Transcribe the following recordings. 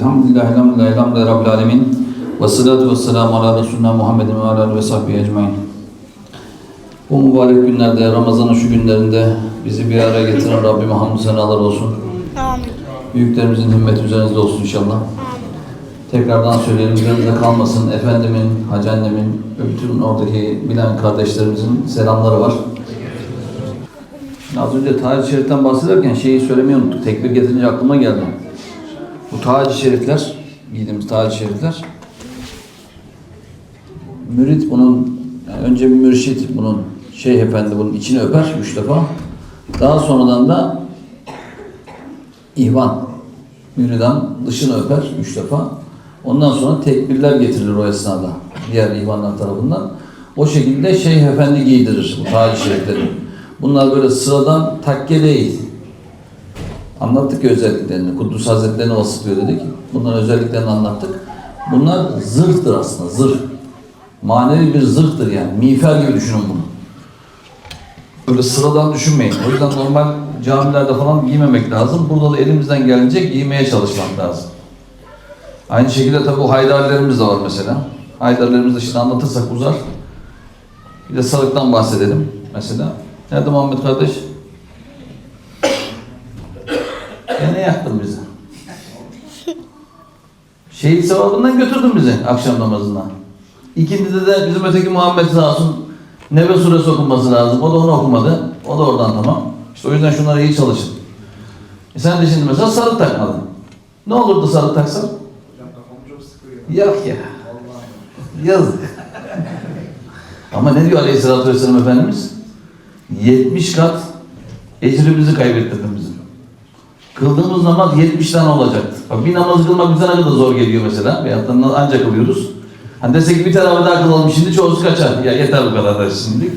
Elhamdülillah, elhamdülillah, elhamdülillah, Rabbil alemin. Ve salatu ve selamu ala Resulüna Muhammedin ve ala ve sahbihi ecmain. Bu mübarek günlerde, Ramazan'ın şu günlerinde bizi bir araya getiren Rabbime hamdü senalar olsun. Amin. Büyüklerimizin himmeti üzerinizde olsun inşallah. Tekrardan söyleyelim, üzerinizde kalmasın. Efendimin, Hacı annemin, bütün oradaki bilen kardeşlerimizin selamları var. Az önce Taci Şerif'ten bahsederken şeyi söylemeyi unuttuk. Tekbir getirince aklıma geldi. Bu Şerifler, giydiğimiz Şerifler, mürit bunun, yani önce bir mürşit bunun, Şeyh Efendi bunun içini öper üç defa. Daha sonradan da İhvan, müriden dışını öper üç defa. Ondan sonra tekbirler getirilir o esnada diğer ihvanlar tarafından. O şekilde Şeyh Efendi giydirir bu Şerifleri. Bunlar böyle sıradan takke değil. Anlattık ya özelliklerini. Kudüs Hazretlerini vasıflıyor dedik. Bunların özelliklerini anlattık. Bunlar zırhtır aslında, zırh. Manevi bir zırhtır yani. Miğfer gibi düşünün bunu. Böyle sıradan düşünmeyin. O yüzden normal camilerde falan giymemek lazım. Burada da elimizden gelince giymeye çalışmak lazım. Aynı şekilde tabii bu haydarlarımız da var mesela. Haydarlarımızı da şimdi anlatırsak uzar. Bir de sarıktan bahsedelim mesela. Nerede Muhammed kardeş? Ya ne yaktın bizi? Şehit sevabından götürdün bizi akşam namazına. İkindide de bizim öteki Muhammed sağ olsun Nebe suresi okunması lazım. O da onu okumadı. O da oradan tamam. İşte o yüzden şunlara iyi çalışın. E sen de şimdi mesela sarık takmadın. Ne olurdu sarık taksan? Yok ya. Yazık. Ama ne diyor Aleyhisselatü Vesselam Efendimiz? 70 kat ecrimizi kaybettirdin bizim. Kıldığımız namaz 70 tane olacaktı. Bak bir namaz kılmak bize ne kadar zor geliyor mesela. Veyahut da ancak kılıyoruz. Hani desek bir tarafı daha kılalım şimdi çoğusu kaçar. Ya yeter bu kadar da şimdi.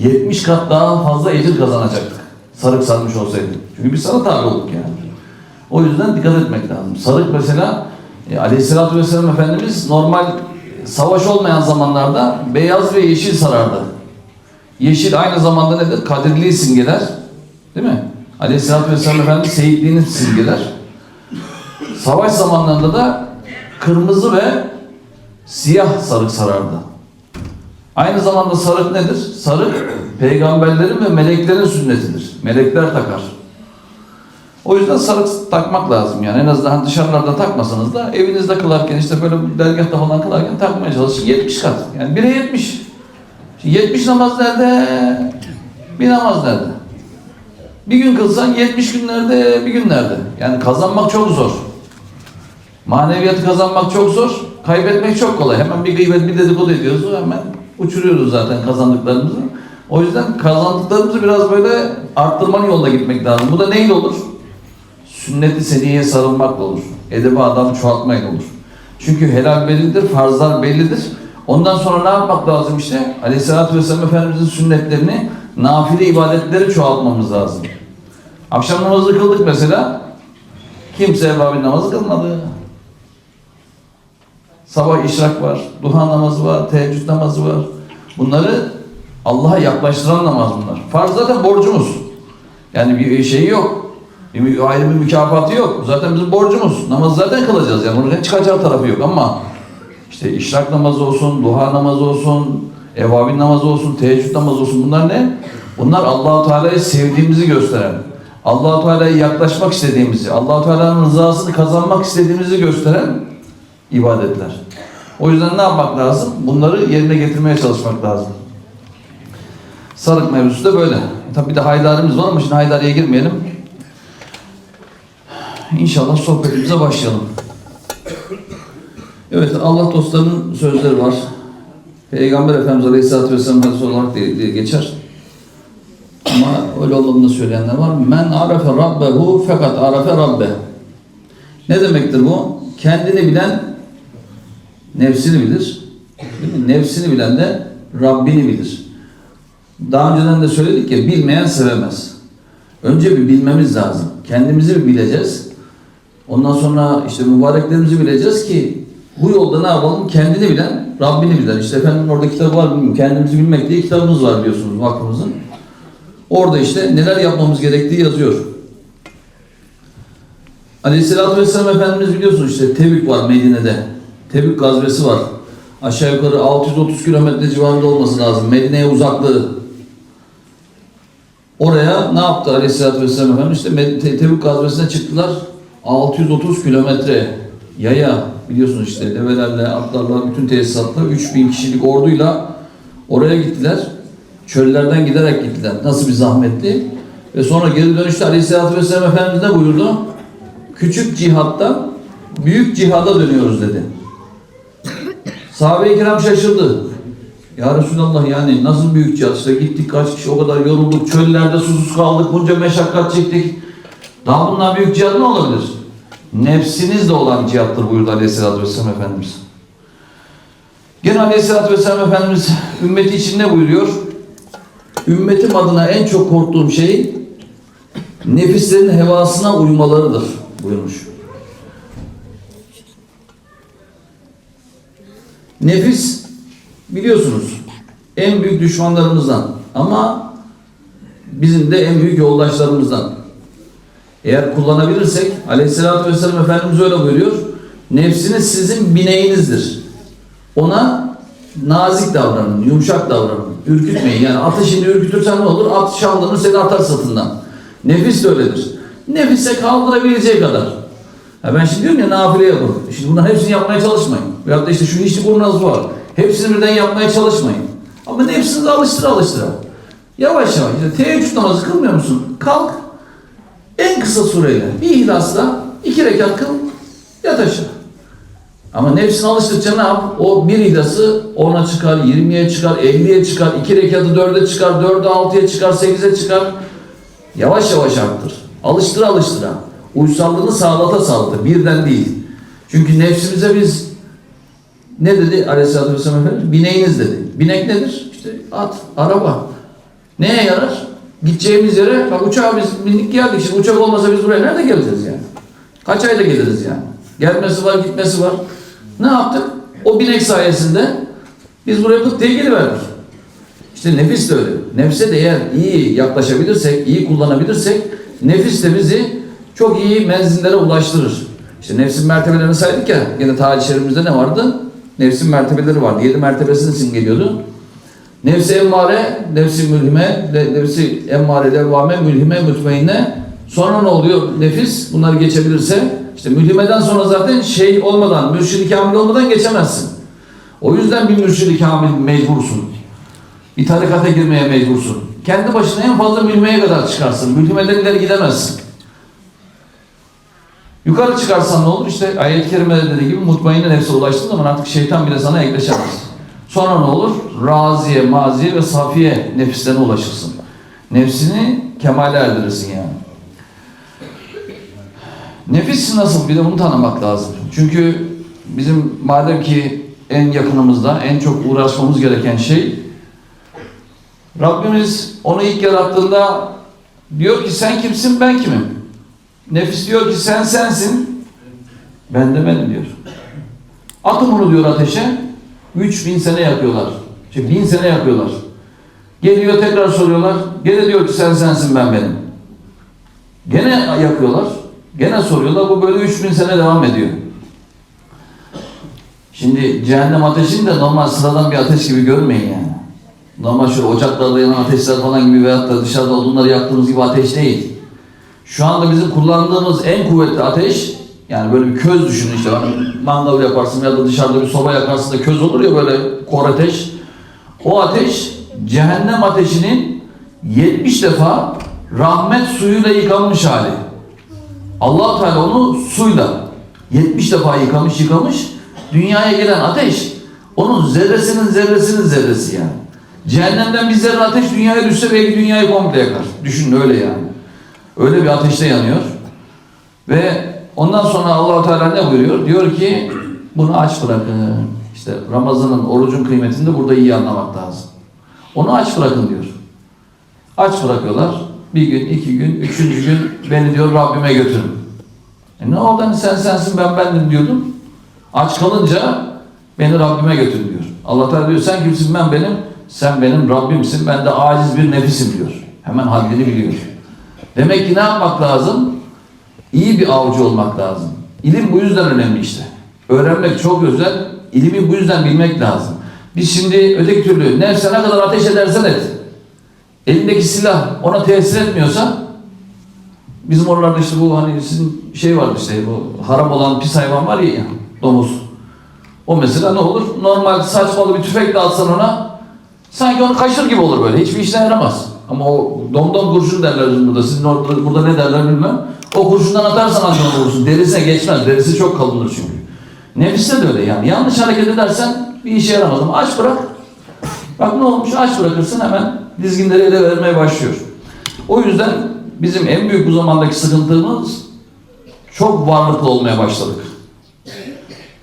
70 kat daha fazla ecir kazanacaktık. Sarık sarmış olsaydı. Çünkü biz sana tabi olduk yani. O yüzden dikkat etmek lazım. Sarık mesela e, Aleyhisselatü Vesselam Efendimiz normal savaş olmayan zamanlarda beyaz ve yeşil sarardı. Yeşil aynı zamanda nedir? Kadirliği simgeler. Değil mi? Aleyhisselatü Vesselam Efendimiz seyitliğini simgeler. Savaş zamanlarında da kırmızı ve siyah sarık sarardı. Aynı zamanda sarık nedir? Sarık peygamberlerin ve meleklerin sünnetidir. Melekler takar. O yüzden sarık takmak lazım yani. En azından dışarılarda takmasanız da evinizde kılarken işte böyle dergahta falan kılarken takmaya çalışın. 70 kat. Yani 1'e 70. Şimdi 70 namaz nerede? Bir namaz nerede? Bir gün kılsan 70 günlerde bir gün nerede? Yani kazanmak çok zor. Maneviyatı kazanmak çok zor. Kaybetmek çok kolay. Hemen bir gıybet bir dedikodu ediyoruz. Hemen uçuruyoruz zaten kazandıklarımızı. O yüzden kazandıklarımızı biraz böyle arttırmanın yoluna gitmek lazım. Bu da neyle olur? Sünnet-i seniyeye sarılmakla olur. Edebi adam çoğaltmayla olur. Çünkü helal bellidir, farzlar bellidir. Ondan sonra ne yapmak lazım işte? Aleyhisselatü Vesselam Efendimizin sünnetlerini, nafile ibadetleri çoğaltmamız lazım. Akşam namazı kıldık mesela. Kimse evvabin namazı kılmadı. Sabah işrak var, duha namazı var, teheccüd namazı var. Bunları Allah'a yaklaştıran namaz bunlar. Farz zaten borcumuz. Yani bir şeyi yok. Bir, ayrı bir mükafatı yok. Zaten bizim borcumuz. Namazı zaten kılacağız. Yani bunun çıkacağı tarafı yok ama işte işrak namazı olsun, duha namazı olsun, evvabin namazı olsun, teheccüd namazı olsun. Bunlar ne? Bunlar Allahu Teala'yı sevdiğimizi gösteren, Allahu Teala'ya yaklaşmak istediğimizi, Allahu Teala'nın rızasını kazanmak istediğimizi gösteren ibadetler. O yüzden ne yapmak lazım? Bunları yerine getirmeye çalışmak lazım. Sarık mevzusu da böyle. Tabi bir de haydarimiz var ama şimdi haydariye girmeyelim. İnşallah sohbetimize başlayalım. Evet Allah dostlarının sözleri var. Peygamber Efendimiz Aleyhisselatü Vesselam hadis olarak diye, diye geçer. Ama öyle olmadığını söyleyenler var. Men arefe rabbehu fakat arefe rabbe. Ne demektir bu? Kendini bilen nefsini bilir. Değil mi? Nefsini bilen de Rabbini bilir. Daha önceden de söyledik ya bilmeyen sevemez. Önce bir bilmemiz lazım. Kendimizi bileceğiz. Ondan sonra işte mübareklerimizi bileceğiz ki bu yolda ne yapalım? Kendini bilen, Rabbini bilen. İşte efendim orada kitabı var bilmiyorum. Kendimizi bilmek diye kitabımız var biliyorsunuz vakfımızın. Orada işte neler yapmamız gerektiği yazıyor. Aleyhisselatü Vesselam Efendimiz biliyorsunuz işte Tebük var Medine'de. Tebük gazvesi var. Aşağı yukarı 630 kilometre civarında olması lazım. Medine'ye uzaklığı. Oraya ne yaptı Aleyhisselatü Vesselam Efendimiz? İşte Tebük gazvesine çıktılar. 630 kilometre yaya biliyorsunuz işte develerle, atlarla, bütün tesisatla 3000 kişilik orduyla oraya gittiler. Çöllerden giderek gittiler. Nasıl bir zahmetli. Ve sonra geri dönüşte Aleyhisselatü Vesselam Efendimiz ne buyurdu? Küçük cihattan büyük cihada dönüyoruz dedi. Sahabe-i kiram şaşırdı. Ya Resulallah yani nasıl büyük cihat işte gittik kaç kişi o kadar yorulduk çöllerde susuz kaldık bunca meşakkat çektik. Daha bundan büyük cihat ne olabilir? Nefsinizle olan cihattır buyurdu Aleyhisselatü Vesselam Efendimiz. Gene Aleyhisselatü Vesselam Efendimiz ümmeti için ne buyuruyor? Ümmetim adına en çok korktuğum şey nefislerin hevasına uymalarıdır buyurmuş. Nefis biliyorsunuz en büyük düşmanlarımızdan ama bizim de en büyük yoldaşlarımızdan. Eğer kullanabilirsek Aleyhisselatü Vesselam Efendimiz öyle buyuruyor. Nefsiniz sizin bineğinizdir. Ona nazik davranın, yumuşak davranın, ürkütmeyin. Yani atı şimdi ürkütürsen ne olur? At şanlanır seni atar sırtından. Nefis de öyledir. Nefise kaldırabileceği kadar. Ha ben şimdi diyorum ya nafile yapın. Şimdi bunların hepsini yapmaya çalışmayın. Veyahut da işte şu içli kurnaz var. Hepsini birden yapmaya çalışmayın. Ama hepsini de alıştıra. Yavaş yavaş. İşte teheccüd namazı kılmıyor musun? Kalk. En kısa sureyle bir ihlasla iki rekat kıl yat aşağı. Ama nefsini alıştıkça ne yap? O bir ihlası 10'a çıkar, 20'ye çıkar, 50'ye çıkar, iki rekatı 4'e çıkar, 4'e 6'ya çıkar, 8'e çıkar. Yavaş yavaş arttır. Alıştıra alıştıra. Uysallığını sağlata sağlata. Birden değil. Çünkü nefsimize biz ne dedi Aleyhisselatü Vesselam Efendimiz? Bineğiniz dedi. Binek nedir? İşte at, araba. Neye yarar? Gideceğimiz yere, bak uçağa biz bindik geldik. Şimdi uçak olmasa biz buraya nerede geleceğiz yani? Kaç ayda geliriz yani? Gelmesi var, gitmesi var. Ne yaptık? O binek sayesinde biz buraya pıt diye geliverdik. İşte nefis de öyle. Nefse de eğer iyi yaklaşabilirsek, iyi kullanabilirsek nefis de bizi çok iyi menzillere ulaştırır. İşte nefsin mertebelerini saydık ya, yine tarih ne vardı? Nefsin mertebeleri vardı. Yedi mertebesini simgeliyordu. Nefsi emmare, nefsi mülhime, ne- nefsi emmare, devvame, mülhime, mütmeinne. Sonra ne oluyor? Nefis bunları geçebilirse, işte mülhimeden sonra zaten şey olmadan, mürşid-i kamil olmadan geçemezsin. O yüzden bir mürşid-i kamil mecbursun. Bir tarikata girmeye mecbursun. Kendi başına en fazla mülhimeye kadar çıkarsın. Mülhimeden ileri gidemezsin. Yukarı çıkarsan ne olur? İşte ayet-i kerimede dediği gibi mutmainne nefse ulaştığın zaman artık şeytan bile sana yaklaşamaz. Sonra ne olur? Raziye, maziye ve safiye nefislerine ulaşırsın. Nefsini kemale erdirirsin yani. Nefis nasıl? Bir de bunu tanımak lazım. Çünkü bizim madem ki en yakınımızda, en çok uğraşmamız gereken şey Rabbimiz onu ilk yarattığında diyor ki sen kimsin ben kimim? Nefis diyor ki sen sensin ben de benim diyor. Atın bunu diyor ateşe 3000 sene yakıyorlar. İşte 1000 sene yakıyorlar. Geliyor tekrar soruyorlar. Gene diyor ki sen sensin ben benim. Gene yakıyorlar. Gene soruyorlar. Bu böyle 3000 sene devam ediyor. Şimdi cehennem ateşini de normal sıradan bir ateş gibi görmeyin yani. Normal şöyle ocaklarda yanan ateşler falan gibi veyahut da dışarıda odunları yaktığımız gibi ateş değil. Şu anda bizim kullandığımız en kuvvetli ateş yani böyle bir köz düşünün işte hani mangal yaparsın ya da dışarıda bir soba yakarsın da köz olur ya böyle kor ateş. O ateş cehennem ateşinin 70 defa rahmet suyuyla yıkanmış hali. allah Teala onu suyla 70 defa yıkamış yıkamış. Dünyaya gelen ateş onun zerresinin zerresinin zerresi yani. Cehennemden bir zerre ateş dünyaya düşse belki dünyayı komple yakar. Düşünün öyle yani. Öyle bir ateşte yanıyor. Ve ondan sonra allah Teala ne buyuruyor? Diyor ki bunu aç bırakın. İşte Ramazan'ın, orucun kıymetini de burada iyi anlamak lazım. Onu aç bırakın diyor. Aç bırakıyorlar. Bir gün, iki gün, üçüncü gün beni diyor Rabbime götürün. E ne oldu hani sen sensin ben bendim diyordum. Aç kalınca beni Rabbime götürün diyor. Allah Teala diyor sen kimsin ben benim. Sen benim Rabbimsin. Ben de aciz bir nefisim diyor. Hemen haddini biliyor. Demek ki ne yapmak lazım? İyi bir avcı olmak lazım. İlim bu yüzden önemli işte. Öğrenmek çok özel. İlimi bu yüzden bilmek lazım. Biz şimdi öteki türlü nefse ne kadar ateş edersen et. Elindeki silah ona tesir etmiyorsa bizim oralarda işte bu hani sizin şey vardı işte bu haram olan pis hayvan var ya domuz. O mesela ne olur? Normal saçmalı bir tüfekle atsan ona sanki onu kaşır gibi olur böyle. Hiçbir işine yaramaz. Ama o domdom kurşun derler burada. Sizin orada, burada ne derler bilmem. O kurşundan atarsan onu vurursun. Derisine geçmez. Derisi çok kalındır çünkü. Nefiste de öyle yani. Yanlış hareket edersen bir işe yaramaz ama aç bırak. Bak ne olmuş aç bırakırsın hemen dizginleri ele vermeye başlıyor. O yüzden bizim en büyük bu zamandaki sıkıntımız çok varlıklı olmaya başladık.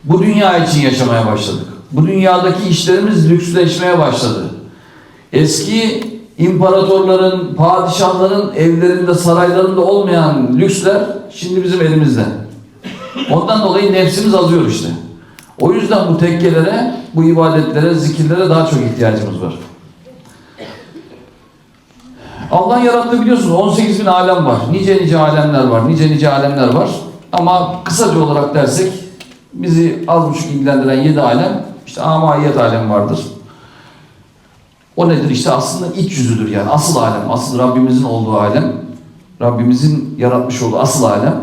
Bu dünya için yaşamaya başladık. Bu dünyadaki işlerimiz lüksleşmeye başladı. Eski imparatorların, padişahların evlerinde, saraylarında olmayan lüksler şimdi bizim elimizde. Ondan dolayı nefsimiz azıyor işte. O yüzden bu tekkelere, bu ibadetlere, zikirlere daha çok ihtiyacımız var. Allah yarattı biliyorsunuz 18 bin alem var. Nice nice alemler var. Nice nice alemler var. Ama kısaca olarak dersek bizi az buçuk ilgilendiren 7 alem işte amayet alem vardır. O nedir işte aslında iç yüzüdür yani asıl alem. Asıl Rabbimizin olduğu alem. Rabbimizin yaratmış olduğu asıl alem.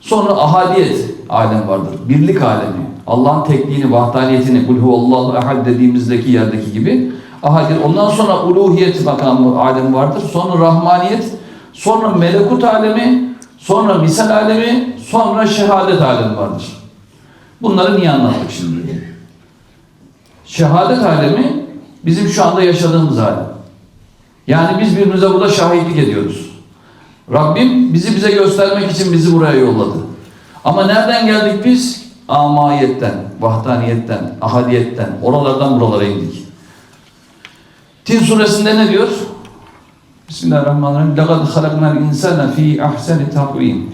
Sonra ahadiyet alem vardır. Birlik alemi. Allah'ın tekliğini, vahdaniyetini, kul huvallahu ehad dediğimizdeki yerdeki gibi ahadiyet. Ondan sonra uluhiyet makamı alemi vardır. Sonra rahmaniyet, sonra melekut alemi, sonra misal alemi, sonra şehadet alemi vardır. Bunları niye anlattık şimdi? Şehadet alemi bizim şu anda yaşadığımız alem. Yani biz birbirimize burada şahitlik ediyoruz. Rabbim bizi bize göstermek için bizi buraya yolladı. Ama nereden geldik biz? Amayetten, vahdaniyetten, ahadiyetten, oralardan buralara indik. Tin suresinde ne diyor? Bismillahirrahmanirrahim. لَقَدْ خَلَقْنَا الْاِنْسَانَ ف۪ي اَحْسَنِ takvim.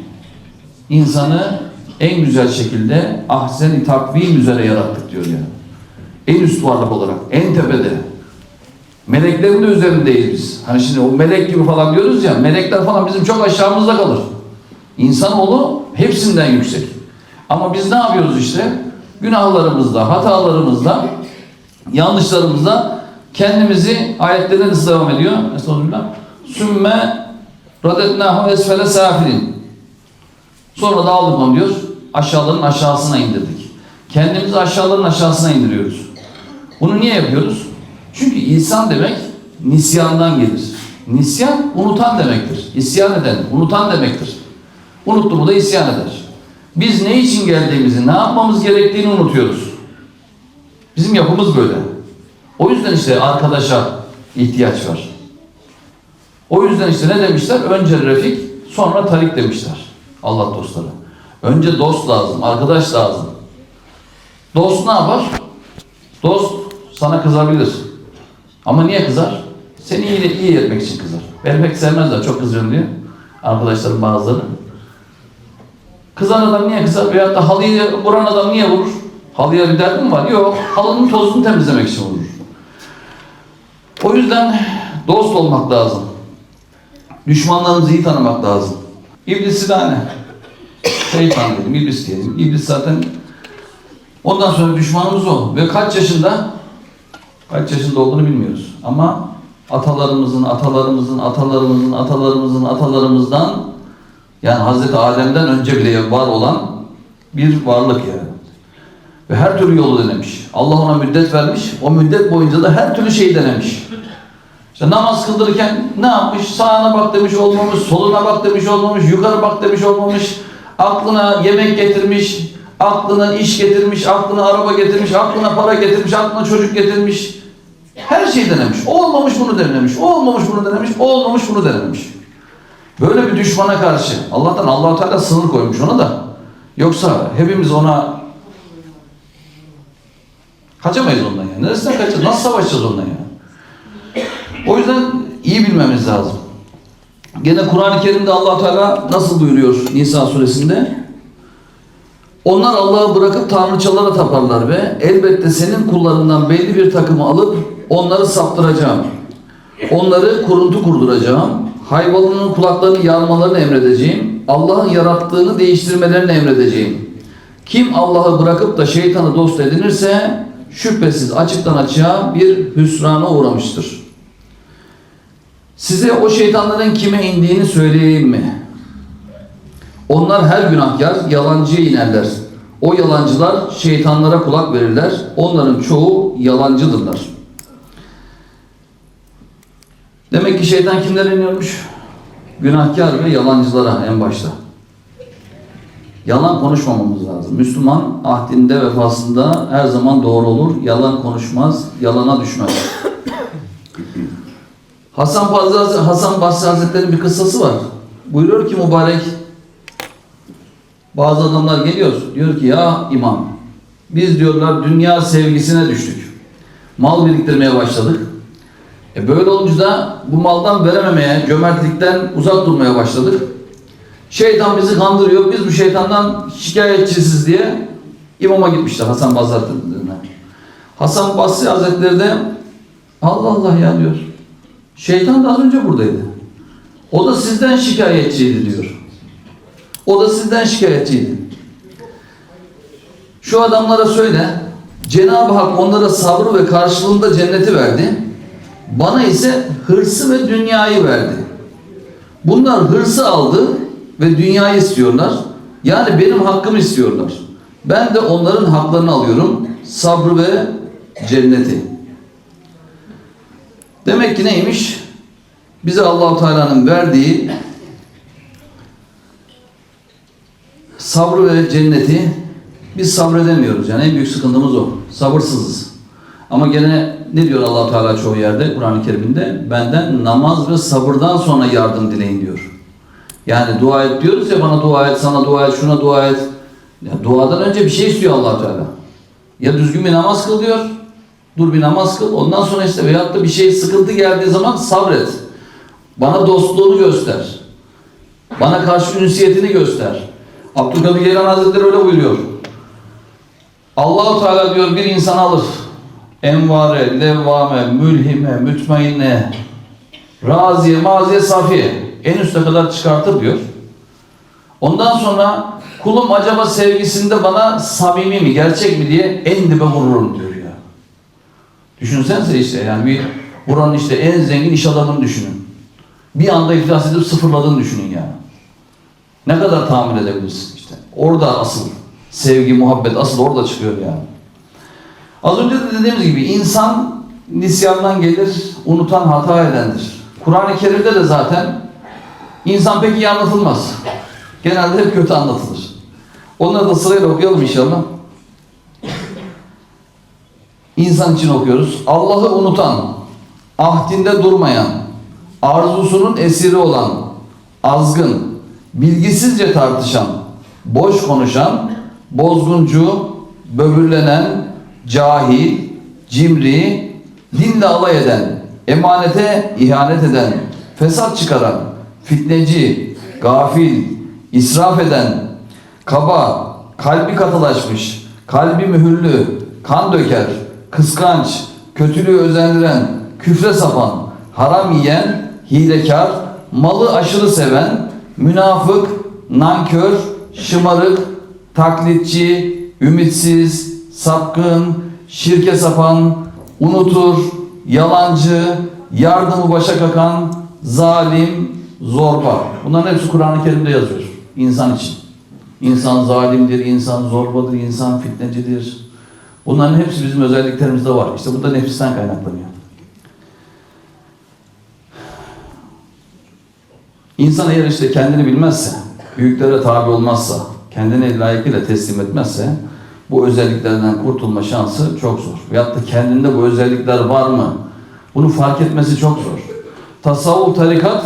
İnsanı en güzel şekilde ahsen-i takvim üzere yarattık diyor yani. En üst varlık olarak, en tepede. Meleklerin de üzerindeyiz biz. Hani şimdi o melek gibi falan diyoruz ya, melekler falan bizim çok aşağımızda kalır. İnsanoğlu hepsinden yüksek. Ama biz ne yapıyoruz işte? Günahlarımızda, hatalarımızda, yanlışlarımızda kendimizi ayetlerine nasıl devam ediyor? Estağfirullah. Sümme radetnahu esfele safilin. Sonra da aldık onu diyor. Aşağıların aşağısına indirdik. Kendimizi aşağıların aşağısına indiriyoruz. Bunu niye yapıyoruz? Çünkü insan demek nisyandan gelir. Nisyan unutan demektir. İsyan eden, unutan demektir. Unuttu mu da isyan eder. Biz ne için geldiğimizi, ne yapmamız gerektiğini unutuyoruz. Bizim yapımız böyle. O yüzden işte arkadaşa ihtiyaç var. O yüzden işte ne demişler? Önce refik, sonra tarik demişler. Allah dostları. Önce dost lazım, arkadaş lazım. Dost ne yapar? Dost sana kızabilir. Ama niye kızar? Seni iyi, iyi etmek için kızar. Beni pek sevmezler, çok kızıyorum diye. Arkadaşlarım bazıları. Kızan adam niye kızar? Veyahut da halıyı vuran adam niye vurur? Halıya bir derdim var? Yok. Halının tozunu temizlemek için vurur. O yüzden dost olmak lazım. Düşmanlarımızı iyi tanımak lazım. İblisi de hani şeytan dedim, iblis diyelim. İblis zaten ondan sonra düşmanımız o. Ve kaç yaşında? Kaç yaşında olduğunu bilmiyoruz. Ama atalarımızın, atalarımızın, atalarımızın, atalarımızın, atalarımızdan yani Hazreti Adem'den önce bile var olan bir varlık yani. Ve her türlü yolu denemiş. Allah ona müddet vermiş. O müddet boyunca da her türlü şeyi denemiş. İşte namaz kıldırırken ne yapmış? Sağına bak demiş olmamış, soluna bak demiş olmamış, yukarı bak demiş olmamış. Aklına yemek getirmiş, aklına iş getirmiş, aklına araba getirmiş, aklına para getirmiş, aklına çocuk getirmiş. Her şeyi denemiş. Olmamış bunu denemiş, olmamış bunu denemiş, olmamış bunu denemiş. Böyle bir düşmana karşı Allah'tan Allahu Teala sınır koymuş ona da. Yoksa hepimiz ona kaçamayız ondan ya. Neresinden kaçacağız? Nasıl savaşacağız ondan ya? O yüzden iyi bilmemiz lazım. Gene Kur'an-ı Kerim'de allah Teala nasıl buyuruyor Nisa suresinde? Onlar Allah'ı bırakıp tanrıçalara taparlar ve elbette senin kullarından belli bir takımı alıp onları saptıracağım. Onları kuruntu kurduracağım. Hayvanının kulaklarını yarmalarını emredeceğim. Allah'ın yarattığını değiştirmelerini emredeceğim. Kim Allah'ı bırakıp da şeytanı dost edinirse şüphesiz açıktan açığa bir hüsrana uğramıştır. Size o şeytanların kime indiğini söyleyeyim mi? Onlar her günahkar yalancıya inerler. O yalancılar şeytanlara kulak verirler. Onların çoğu yalancıdırlar. Demek ki şeytan kimlere iniyormuş? Günahkar ve yalancılara en başta. Yalan konuşmamamız lazım. Müslüman ahdinde vefasında her zaman doğru olur. Yalan konuşmaz, yalana düşmez. Hasan Basri, Hasan Basri Hazretleri'nin bir kıssası var. Buyuruyor ki mübarek bazı adamlar geliyor. Diyor ki ya imam biz diyorlar dünya sevgisine düştük. Mal biriktirmeye başladık. E böyle olunca da bu maldan verememeye, cömertlikten uzak durmaya başladık. Şeytan bizi kandırıyor. Biz bu şeytandan şikayetçisiz diye imama gitmişler Hasan Basri Hazretleri'ne. Hasan Basri Hazretleri de Allah Allah ya diyor. Şeytan da az önce buradaydı. O da sizden şikayetçiydi diyor. O da sizden şikayetçiydi. Şu adamlara söyle. Cenab-ı Hak onlara sabrı ve karşılığında cenneti verdi. Bana ise hırsı ve dünyayı verdi. Bunlar hırsı aldı ve dünyayı istiyorlar. Yani benim hakkımı istiyorlar. Ben de onların haklarını alıyorum. Sabrı ve cenneti. Demek ki neymiş? Bize Allahu Teala'nın verdiği sabrı ve cenneti biz sabredemiyoruz. Yani en büyük sıkıntımız o. Sabırsızız. Ama gene ne diyor allah Teala çoğu yerde Kur'an-ı Kerim'de? Benden namaz ve sabırdan sonra yardım dileyin diyor. Yani dua et diyoruz ya bana dua et, sana dua et, şuna dua et. Ya duadan önce bir şey istiyor allah Teala. Ya düzgün bir namaz kıl diyor. Dur bir namaz kıl. Ondan sonra işte veyahut da bir şey sıkıntı geldiği zaman sabret. Bana dostluğunu göster. Bana karşı ünsiyetini göster. Abdülkadir Geylan Hazretleri öyle buyuruyor. Allahu Teala diyor bir insan alır. Envare, levvame, mülhime, mütmainne, raziye, maziye, safiye. En üste kadar çıkartır diyor. Ondan sonra kulum acaba sevgisinde bana samimi mi, gerçek mi diye en dibe vururum diyor ya. Düşünsenize işte yani bir buranın işte en zengin iş adamını düşünün. Bir anda iflas edip sıfırladığını düşünün yani. Ne kadar tahammül edebilirsin işte. Orada asıl sevgi, muhabbet asıl orada çıkıyor yani. Az önce de dediğimiz gibi insan nisyandan gelir, unutan hata edendir. Kur'an-ı Kerim'de de zaten insan pek iyi anlatılmaz. Genelde hep kötü anlatılır. Onları da sırayla okuyalım inşallah. İnsan için okuyoruz. Allah'ı unutan, ahdinde durmayan, arzusunun esiri olan, azgın, bilgisizce tartışan, boş konuşan, bozguncu, böbürlenen, cahil, cimri, dinle alay eden, emanete ihanet eden, fesat çıkaran, fitneci, gafil, israf eden, kaba, kalbi katılaşmış, kalbi mühürlü, kan döker, kıskanç, kötülüğü özendiren, küfre sapan, haram yiyen, hilekar, malı aşırı seven, münafık, nankör, şımarık, taklitçi, ümitsiz, sapkın, şirke sapan, unutur, yalancı, yardımı başa kakan, zalim, zorba. Bunların hepsi Kur'an-ı Kerim'de yazıyor. İnsan için. İnsan zalimdir, insan zorbadır, insan fitnecidir. Bunların hepsi bizim özelliklerimizde var. İşte bu da nefisten kaynaklanıyor. İnsan eğer işte kendini bilmezse, büyüklere tabi olmazsa, kendini layıkıyla teslim etmezse bu özelliklerden kurtulma şansı çok zor. Veyahut da kendinde bu özellikler var mı? Bunu fark etmesi çok zor. Tasavvuf, tarikat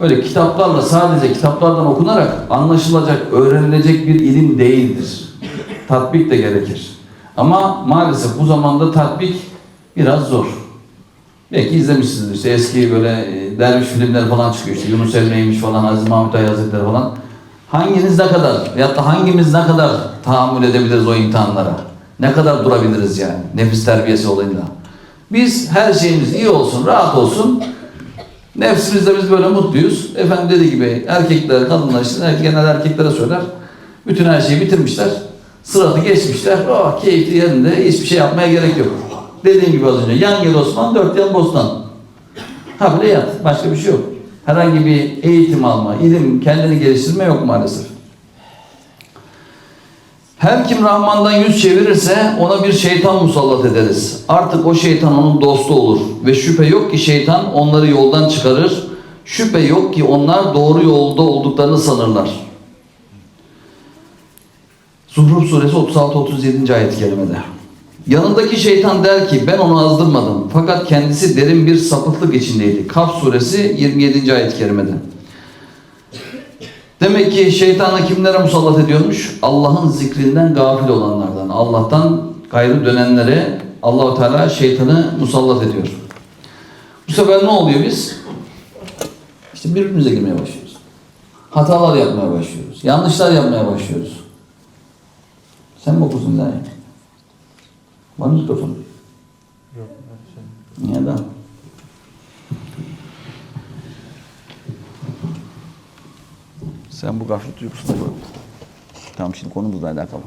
öyle kitaplarla sadece kitaplardan okunarak anlaşılacak, öğrenilecek bir ilim değildir. Tatbik de gerekir. Ama maalesef bu zamanda tatbik biraz zor. Belki izlemişsinizdir işte eski böyle e, derviş filmler falan çıkıyor işte Yunus Emre'ymiş falan Aziz Mahmut Ali Hazretleri falan. Hanginiz ne kadar veyahut da hangimiz ne kadar tahammül edebiliriz o imtihanlara? Ne kadar durabiliriz yani nefis terbiyesi olayında? Biz her şeyimiz iyi olsun, rahat olsun. Nefsimizde biz böyle mutluyuz. Efendim dediği gibi erkekler, kadınlar işte genel erkeklere söyler. Bütün her şeyi bitirmişler. Sıratı geçmişler. Oh keyifli yerinde hiçbir şey yapmaya gerek yok. Dediğim gibi az önce yan gel Osman, dört yan bostan. Ha böyle yat. Başka bir şey yok. Herhangi bir eğitim alma, ilim, kendini geliştirme yok maalesef. Her kim Rahman'dan yüz çevirirse ona bir şeytan musallat ederiz. Artık o şeytan onun dostu olur. Ve şüphe yok ki şeytan onları yoldan çıkarır. Şüphe yok ki onlar doğru yolda olduklarını sanırlar. Zuhruf suresi 36-37. ayet-i kerimede. Yanındaki şeytan der ki ben onu azdırmadım. Fakat kendisi derin bir sapıklık içindeydi. Kaf suresi 27. ayet-i kerimede. Demek ki şeytanı kimlere musallat ediyormuş? Allah'ın zikrinden gafil olanlardan, Allah'tan gayrı dönenlere Allahu Teala şeytanı musallat ediyor. Bu sefer ne oluyor biz? İşte birbirimize girmeye başlıyoruz. Hatalar yapmaya başlıyoruz. Yanlışlar yapmaya başlıyoruz. Sen mi okursun daha iyi? Yok. Niye lan? Sen bu gaflet uykusuna koy. Tamam şimdi konumuzla alakalı.